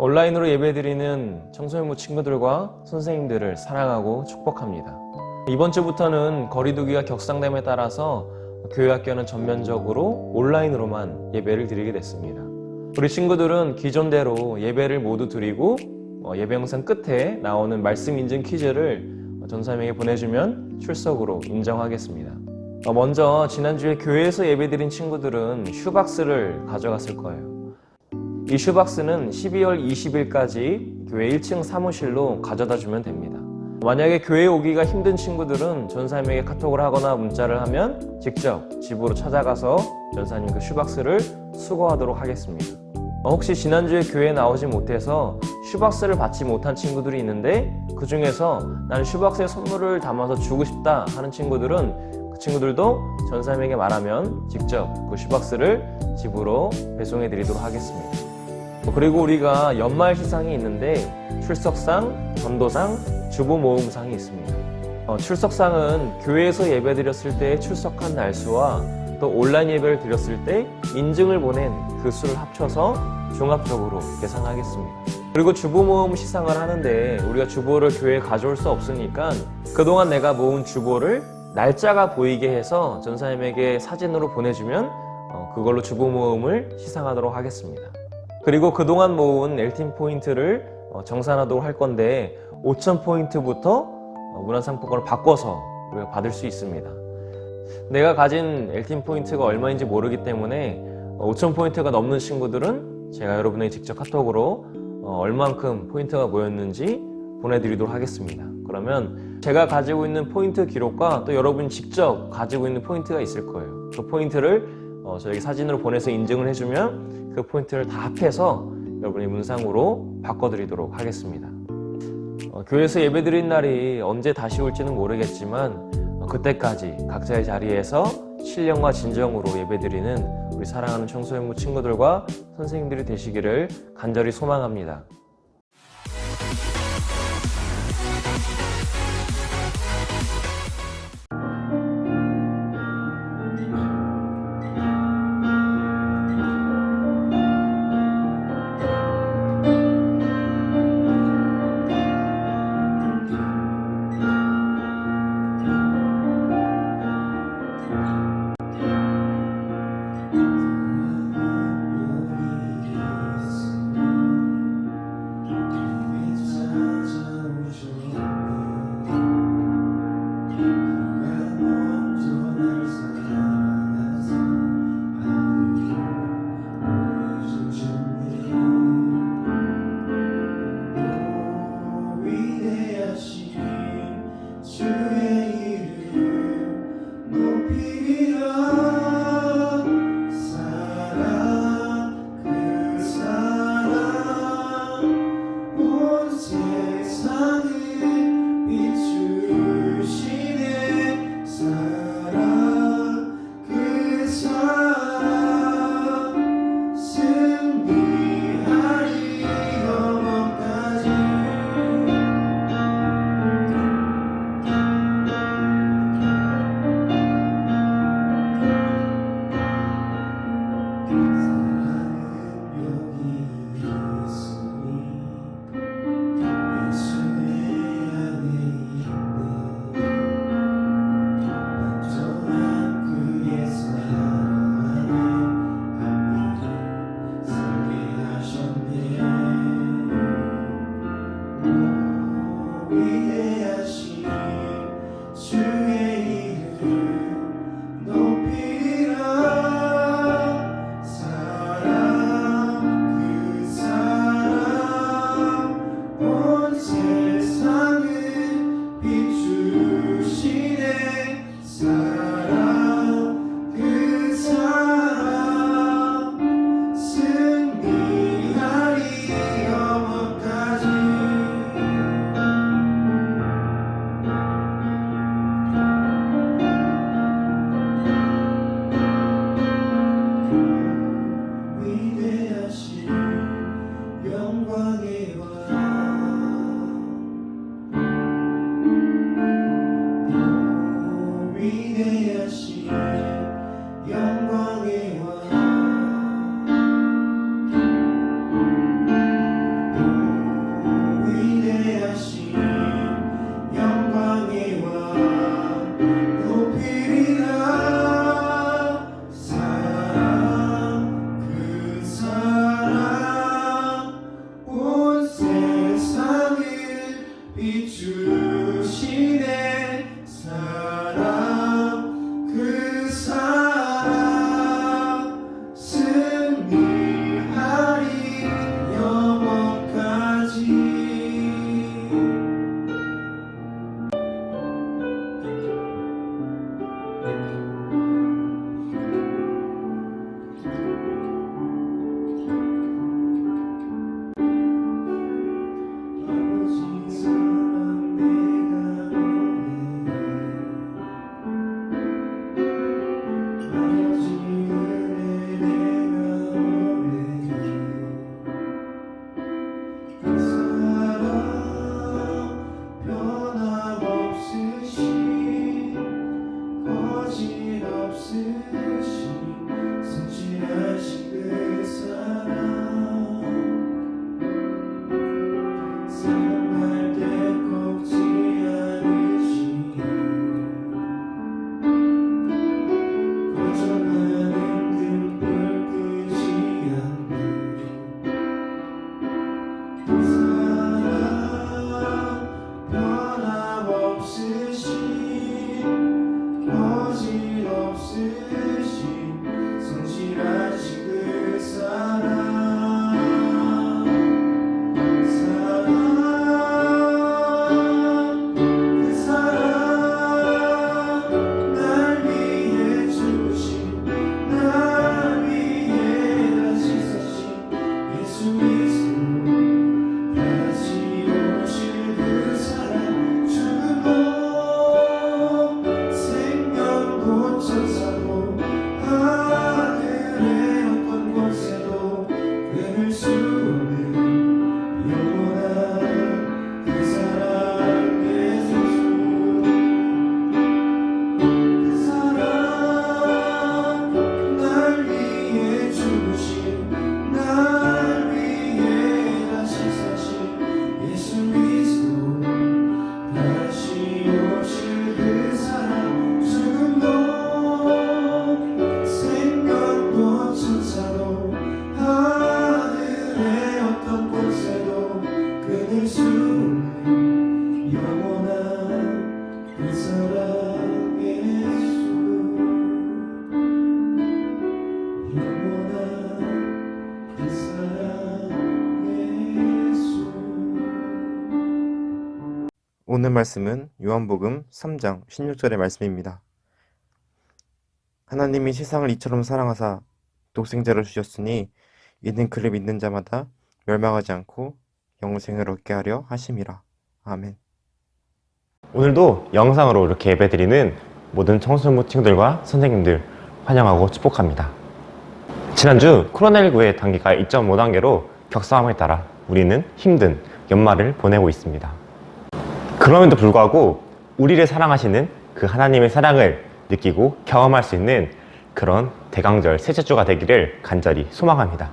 온라인으로 예배드리는 청소년부 친구들과 선생님들을 사랑하고 축복합니다. 이번 주부터는 거리두기가 격상됨에 따라서 교회 학교는 전면적으로 온라인으로만 예배를 드리게 됐습니다. 우리 친구들은 기존대로 예배를 모두 드리고 어, 예배 영상 끝에 나오는 말씀 인증 퀴즈를 전사님에게 보내주면 출석으로 인정하겠습니다. 어, 먼저 지난주에 교회에서 예배드린 친구들은 슈박스를 가져갔을 거예요. 이 슈박스는 12월 20일까지 교회 1층 사무실로 가져다 주면 됩니다. 만약에 교회 오기가 힘든 친구들은 전사님에게 카톡을 하거나 문자를 하면 직접 집으로 찾아가서 전사님 그 슈박스를 수거하도록 하겠습니다. 어, 혹시 지난주에 교회에 나오지 못해서 슈박스를 받지 못한 친구들이 있는데 그 중에서 나는 슈박스에 선물을 담아서 주고 싶다 하는 친구들은 그 친구들도 전사님에게 말하면 직접 그 슈박스를 집으로 배송해 드리도록 하겠습니다. 어, 그리고 우리가 연말 시상이 있는데 출석상, 전도상, 주보 모음상이 있습니다. 어, 출석상은 교회에서 예배 드렸을 때 출석한 날수와 또 온라인 예배를 드렸을 때 인증을 보낸 그 수를 합쳐서 종합적으로 계산하겠습니다. 그리고 주보 모음 시상을 하는데 우리가 주보를 교회에 가져올 수 없으니까 그동안 내가 모은 주보를 날짜가 보이게 해서 전사님에게 사진으로 보내주면 어, 그걸로 주보 모음을 시상하도록 하겠습니다. 그리고 그동안 모은 엘팀 포인트를 어, 정산하도록 할 건데 5,000 포인트부터 어, 문화상품권을 바꿔서 우리가 받을 수 있습니다. 내가 가진 엘팀 포인트가 얼마인지 모르기 때문에 5,000 포인트가 넘는 친구들은 제가 여러분에게 직접 카톡으로 어, 얼만큼 포인트가 모였는지 보내드리도록 하겠습니다. 그러면 제가 가지고 있는 포인트 기록과 또 여러분이 직접 가지고 있는 포인트가 있을 거예요. 그 포인트를 어, 저에게 사진으로 보내서 인증을 해주면 그 포인트를 다 합해서 여러분이 문상으로 바꿔드리도록 하겠습니다. 어, 교회에서 예배드린 날이 언제 다시 올지는 모르겠지만 어, 그때까지 각자의 자리에서 신령과 진정으로 예배드리는 우리 사랑하는 청소년부 친구들과 선생님들이 되시기를 간절히 소망합니다. 오늘 말씀은 요한복음 3장 16절의 말씀입니다. 하나님이 세상을 이처럼 사랑하사 독생자를 주셨으니 이는 그를 믿는 자마다 멸망하지 않고 영생을 얻게 하려 하심이라. 아멘. 오늘도 영상으로 이렇게 예배드리는 모든 청소년부 친구들과 선생님들 환영하고 축복합니다. 지난주 코로나19의 단계가 2.5단계로 격상함에 따라 우리는 힘든 연말을 보내고 있습니다. 그럼에도 불구하고 우리를 사랑하시는 그 하나님의 사랑을 느끼고 경험할 수 있는 그런 대강절 셋째 주가 되기를 간절히 소망합니다.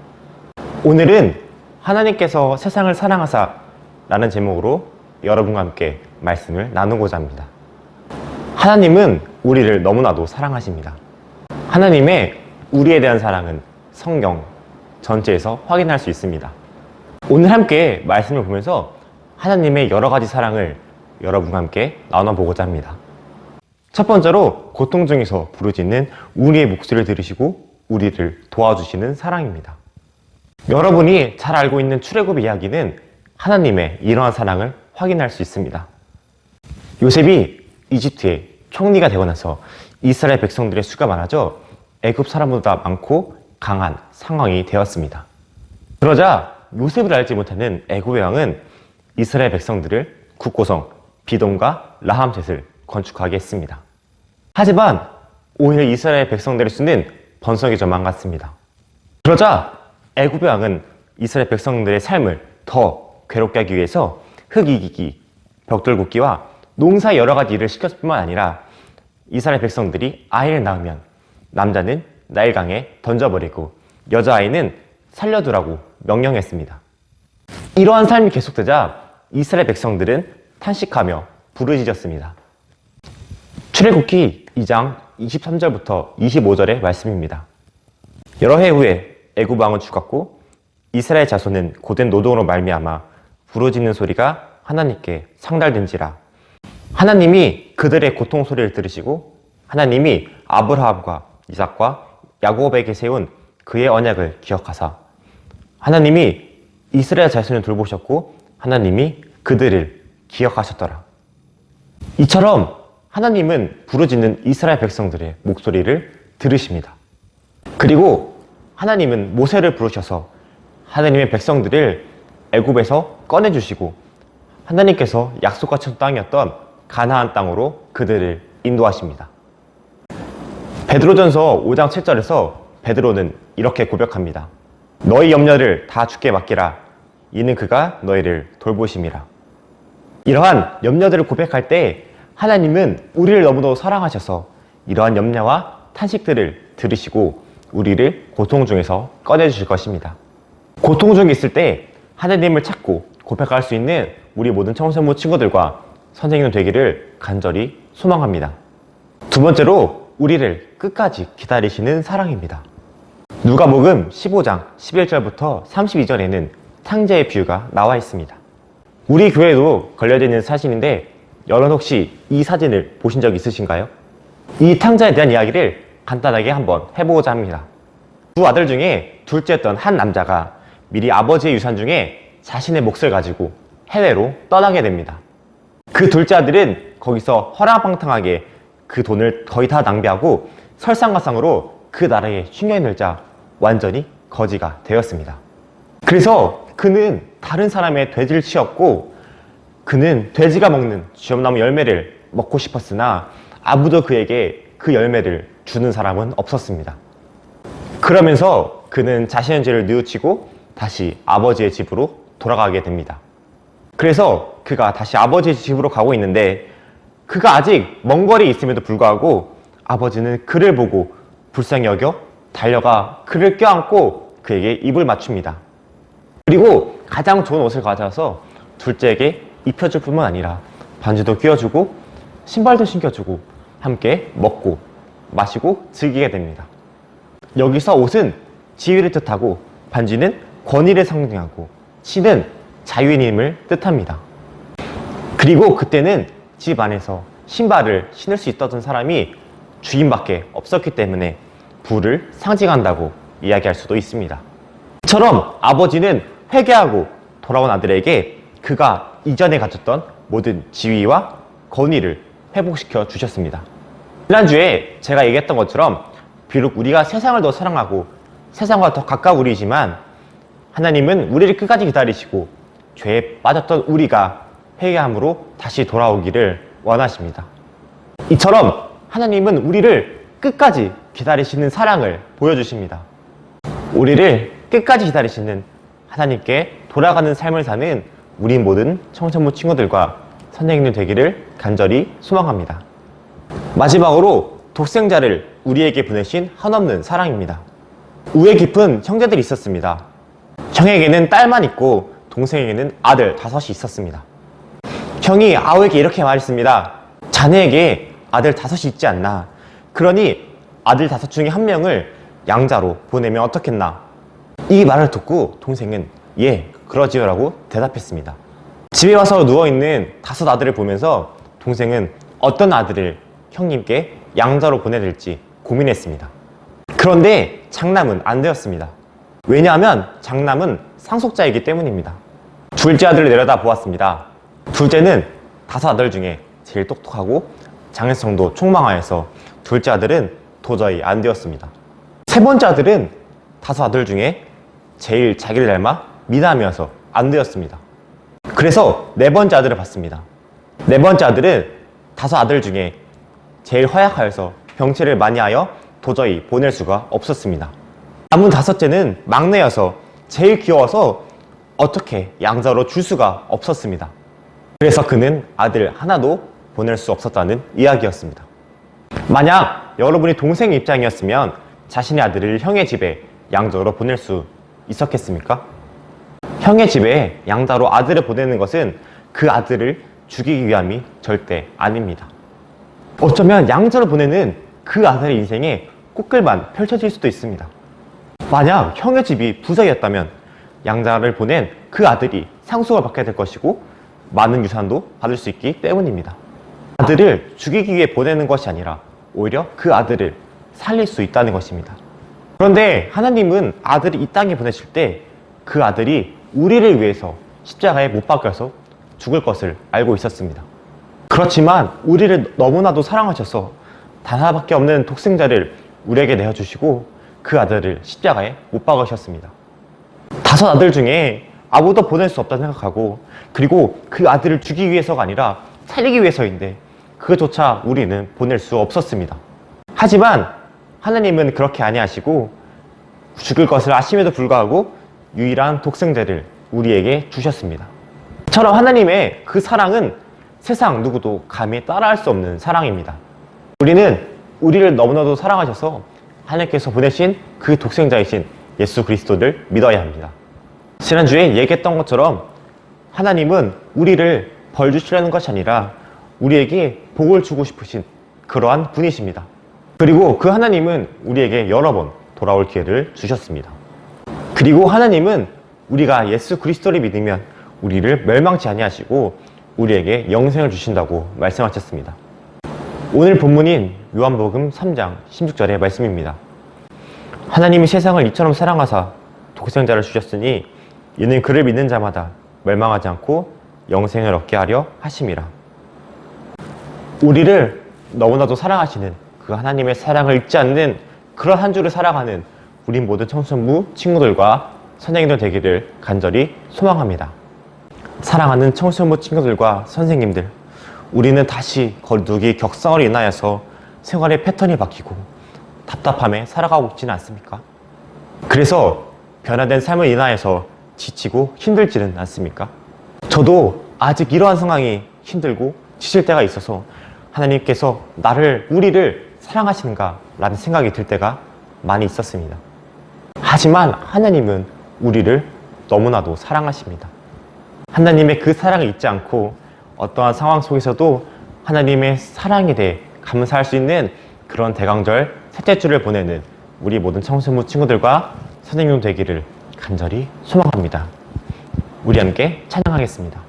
오늘은 하나님께서 세상을 사랑하사 라는 제목으로 여러분과 함께 말씀을 나누고자 합니다. 하나님은 우리를 너무나도 사랑하십니다. 하나님의 우리에 대한 사랑은 성경 전체에서 확인할 수 있습니다. 오늘 함께 말씀을 보면서 하나님의 여러 가지 사랑을 여러분과 함께 나눠보고자 합니다. 첫 번째로 고통 중에서 부르짖는 우리의 목소리를 들으시고 우리를 도와주시는 사랑입니다. 여러분이 잘 알고 있는 출애굽 이야기는 하나님의 이러한 사랑을 확인할 수 있습니다. 요셉이 이집트의 총리가 되고 나서 이스라엘 백성들의 수가 많아져 애굽 사람보다 많고 강한 상황이 되었습니다. 그러자 요셉을 알지 못하는 애굽의 왕은 이스라엘 백성들을 국고성 비돔과 라함셋을 건축하게 했습니다. 하지만 오히려 이스라엘 백성들의 수는 번성이 좀 망갔습니다. 그러자 애굽의 왕은 이스라엘 백성들의 삶을 더 괴롭게 하기 위해서 흙 이기기, 벽돌 굽기와 농사 여러 가지 일을 시켰을 뿐만 아니라 이스라엘 백성들이 아이를 낳으면 남자는 나일강에 던져버리고 여자아이는 살려두라고 명령했습니다. 이러한 삶이 계속되자 이스라엘 백성들은 탄식하며 부르짖었습니다. 출애굽기 2장 23절부터 25절의 말씀입니다. 여러 해 후에 애굽 왕은 죽었고 이스라엘 자손은 고된 노동으로 말미암아 부르짖는 소리가 하나님께 상달된지라 하나님이 그들의 고통 소리를 들으시고 하나님이 아브라함과 이삭과 야곱에게 세운 그의 언약을 기억하사 하나님이 이스라엘 자손을 돌보셨고 하나님이 그들을 기억하셨더라. 이처럼 하나님은 부르짖는 이스라엘 백성들의 목소리를 들으십니다. 그리고 하나님은 모세를 부르셔서 하나님의 백성들을 애굽에서 꺼내 주시고 하나님께서 약속하신 땅이었던 가나안 땅으로 그들을 인도하십니다. 베드로전서 5장 7절에서 베드로는 이렇게 고백합니다. 너희 염려를 다 주께 맡기라. 이는 그가 너희를 돌보심이라. 이러한 염려들을 고백할 때 하나님은 우리를 너무도 사랑하셔서 이러한 염려와 탄식들을 들으시고 우리를 고통 중에서 꺼내주실 것입니다. 고통 중에 있을 때 하나님을 찾고 고백할 수 있는 우리 모든 청소부 친구들과 선생님 되기를 간절히 소망합니다. 두 번째로 우리를 끝까지 기다리시는 사랑입니다. 누가복음 15장 11절부터 32절에는 탕자의 비유가 나와 있습니다. 우리 교회도 걸려져 있는 사진인데 여러분 혹시 이 사진을 보신 적 있으신가요? 이 탕자에 대한 이야기를 간단하게 한번 해보고자 합니다. 두 아들 중에 둘째였던 한 남자가 미리 아버지의 유산 중에 자신의 몫을 가지고 해외로 떠나게 됩니다. 그 둘째 아들은 거기서 허랑방탕하게 그 돈을 거의 다 낭비하고 설상가상으로 그 나라의 충격이 늘자 완전히 거지가 되었습니다. 그래서 그는 다른 사람의 돼지를 치었고 그는 돼지가 먹는 쥐엄나무 열매를 먹고 싶었으나 아무도 그에게 그 열매를 주는 사람은 없었습니다. 그러면서 그는 자신의 죄를 뉘우치고 다시 아버지의 집으로 돌아가게 됩니다. 그래서 그가 다시 아버지의 집으로 가고 있는데 그가 아직 먼 거리에 있음에도 불구하고 아버지는 그를 보고 불쌍히 여겨 달려가 그를 껴안고 그에게 입을 맞춥니다. 그리고 가장 좋은 옷을 가져와서 둘째에게 입혀줄 뿐만 아니라 반지도 끼워주고 신발도 신겨주고 함께 먹고 마시고 즐기게 됩니다. 여기서 옷은 지위를 뜻하고 반지는 권위를 상징하고 신은 자유인임을 뜻합니다. 그리고 그때는 집 안에서 신발을 신을 수 있었던 사람이 주인밖에 없었기 때문에 부를 상징한다고 이야기할 수도 있습니다. 이처럼 아버지는 회개하고 돌아온 아들에게 그가 이전에 가졌던 모든 지위와 권위를 회복시켜 주셨습니다. 지난주에 제가 얘기했던 것처럼 비록 우리가 세상을 더 사랑하고 세상과 더 가까우리지만 하나님은 우리를 끝까지 기다리시고 죄에 빠졌던 우리가 회개함으로 다시 돌아오기를 원하십니다. 이처럼 하나님은 우리를 끝까지 기다리시는 사랑을 보여주십니다. 우리를 끝까지 기다리시는 하나님께 돌아가는 삶을 사는 우리 모든 청천부 친구들과 선생님들 되기를 간절히 소망합니다. 마지막으로 독생자를 우리에게 보내신 한없는 사랑입니다. 우애 깊은 형제들이 있었습니다. 형에게는 딸만 있고 동생에게는 아들 다섯이 있었습니다. 형이 아우에게 이렇게 말했습니다. 자네에게 아들 다섯이 있지 않나. 그러니 아들 다섯 중에 한 명을 양자로 보내면 어떻겠나. 이 말을 듣고 동생은 예, 그러지요 라고 대답했습니다. 집에 와서 누워있는 다섯 아들을 보면서 동생은 어떤 아들을 형님께 양자로 보내될지 고민했습니다. 그런데 장남은 안 되었습니다. 왜냐하면 장남은 상속자이기 때문입니다. 둘째 아들을 내려다 보았습니다. 둘째는 다섯 아들 중에 제일 똑똑하고 장애성도 총망하여서 둘째 아들은 도저히 안 되었습니다. 세 번째 아들은 다섯 아들 중에 제일 자기를 닮아 미남이어서 안 되었습니다. 그래서 네 번째 아들을 봤습니다. 네 번째 아들은 다섯 아들 중에 제일 허약하여서 병치를 많이 하여 도저히 보낼 수가 없었습니다. 남은 다섯째는 막내여서 제일 귀여워서 어떻게 양자로 줄 수가 없었습니다. 그래서 그는 아들 하나도 보낼 수 없었다는 이야기였습니다. 만약 여러분이 동생 입장이었으면 자신의 아들을 형의 집에 양자로 보낼 수 있었겠습니까? 형의 집에 양자로 아들을 보내는 것은 그 아들을 죽이기 위함이 절대 아닙니다. 어쩌면 양자로 보내는 그 아들의 인생에 꽃글만 펼쳐질 수도 있습니다. 만약 형의 집이 부자였다면 양자를 보낸 그 아들이 상속을 받게 될 것이고 많은 유산도 받을 수 있기 때문입니다. 아들을 죽이기 위해 보내는 것이 아니라 오히려 그 아들을 살릴 수 있다는 것입니다. 그런데 하나님은 아들을 이 땅에 보내실 때 그 아들이 우리를 위해서 십자가에 못 박혀서 죽을 것을 알고 있었습니다. 그렇지만 우리를 너무나도 사랑하셔서 단 하나밖에 없는 독생자를 우리에게 내어주시고 그 아들을 십자가에 못 박으셨습니다. 다섯 아들 중에 아무도 보낼 수 없다 생각하고 그리고 그 아들을 주기 위해서가 아니라 살리기 위해서인데 그것조차 우리는 보낼 수 없었습니다. 하지만 하나님은 그렇게 아니하시고 죽을 것을 아심에도 불구하고 유일한 독생자를 우리에게 주셨습니다. 처럼 하나님의 그 사랑은 세상 누구도 감히 따라할 수 없는 사랑입니다. 우리는 우리를 너무나도 사랑하셔서 하나님께서 보내신 그 독생자이신 예수 그리스도를 믿어야 합니다. 지난주에 얘기했던 것처럼 하나님은 우리를 벌 주시려는 것이 아니라 우리에게 복을 주고 싶으신 그러한 분이십니다. 그리고 그 하나님은 우리에게 여러 번 돌아올 기회를 주셨습니다. 그리고 하나님은 우리가 예수 그리스도를 믿으면 우리를 멸망치 아니하시고 우리에게 영생을 주신다고 말씀하셨습니다. 오늘 본문인 요한복음 3장 16절의 말씀입니다. 하나님이 세상을 이처럼 사랑하사 독생자를 주셨으니 이는 그를 믿는 자마다 멸망하지 않고 영생을 얻게 하려 하심이라. 우리를 너무나도 사랑하시는 그 하나님의 사랑을 잊지 않는 그런 한 주를 살아가는 우리 모든 청소부 친구들과 선생님들 되기를 간절히 소망합니다. 사랑하는 청소부 친구들과 선생님들, 우리는 다시 거리두기 격상으로 인하여서 생활의 패턴이 바뀌고 답답함에 살아가고 있지는 않습니까? 그래서 변화된 삶을 인하여서 지치고 힘들지는 않습니까? 저도 아직 이러한 상황이 힘들고 지칠 때가 있어서 하나님께서 나를, 우리를 사랑하시는가 라는 생각이 들 때가 많이 있었습니다. 하지만 하나님은 우리를 너무나도 사랑하십니다. 하나님의 그 사랑을 잊지 않고 어떠한 상황 속에서도 하나님의 사랑에 대해 감사할 수 있는 그런 대강절 셋째 주를 보내는 우리 모든 청소부 친구들과 선생님 되기를 간절히 소망합니다. 우리 함께 찬양하겠습니다.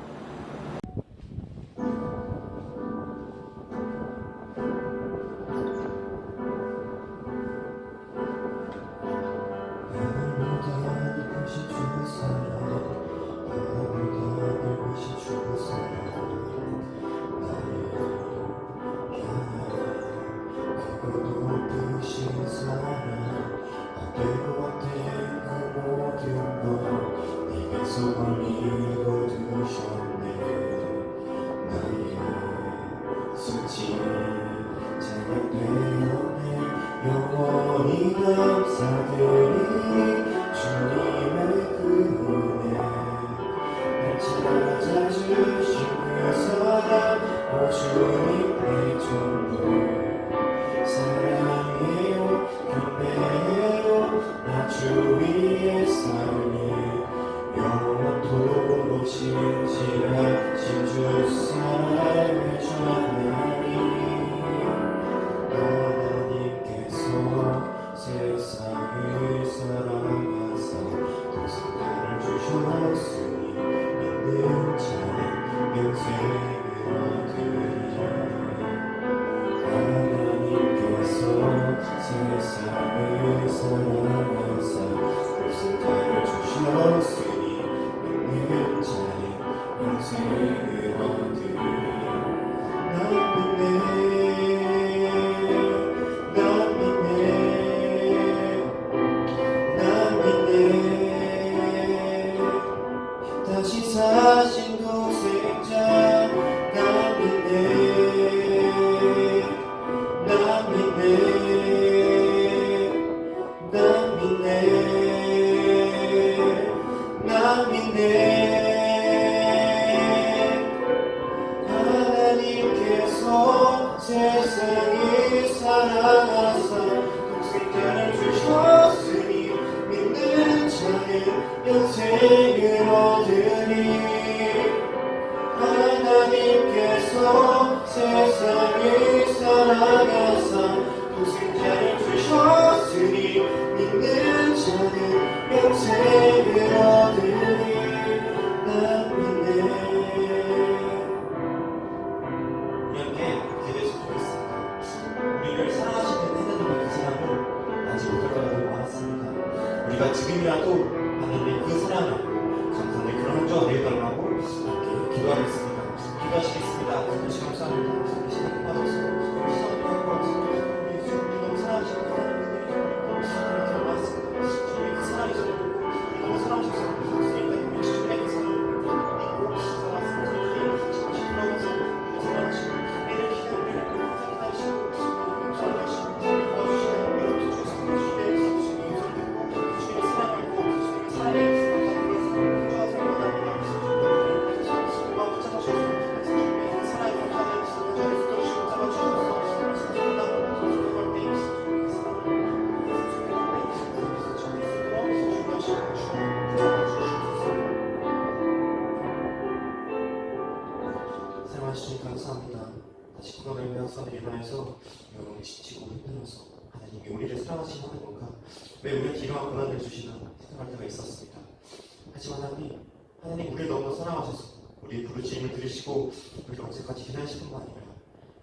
하나님, 우리를 너무 사랑하셔서 우리의 부르짖음을 들으시고 우리를 언제까지 기다리실 뿐만 아니라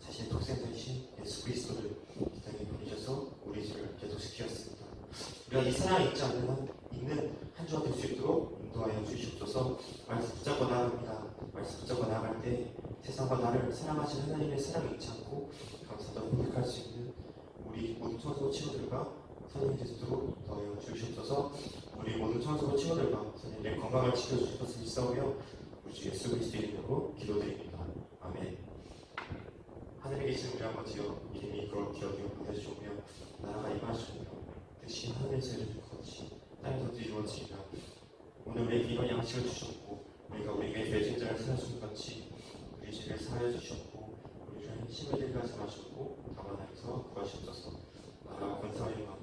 자신의 독생자이신 예수 그리스도를 이 땅에 보내셔서 우리 죄를 대속시키셨습니다. 우리가 이 사랑이 있지 않는 한, 있는 한 주가 될 수 있도록 인도하여 주시옵소서 말씀 붙잡고 나아갑니다. 말씀 붙잡고 나아갈 때 세상과 나를 사랑하시는 하나님의 사랑이 있지 않고 감사도 고백할 수 있는 우리 모든 청소부 친구들과 되도록 더하여 주시옵소서. 우리 모든 청소부 친구들과 선생님의 건강을 것을 믿사오며 우리 주 예수 그리스도 이름으로 기도드립니다. 아멘. 하늘에 계신 우리 아버지여 이름이 거룩히 여기어 받아주오며 나라가 임하시오며 대신 하늘에서 이루어진 것이 땅에서도 이루어지리라 오늘 우리에게 이런 양식을 주셨고 우리가 우리에게 죄진 자를 사하신 같이 우리 죄를 사하여 주셨고 우리를 힘을 들게 하지 마셨고 다만 하에서 구하시옵소서. 나라가 권사와 영광이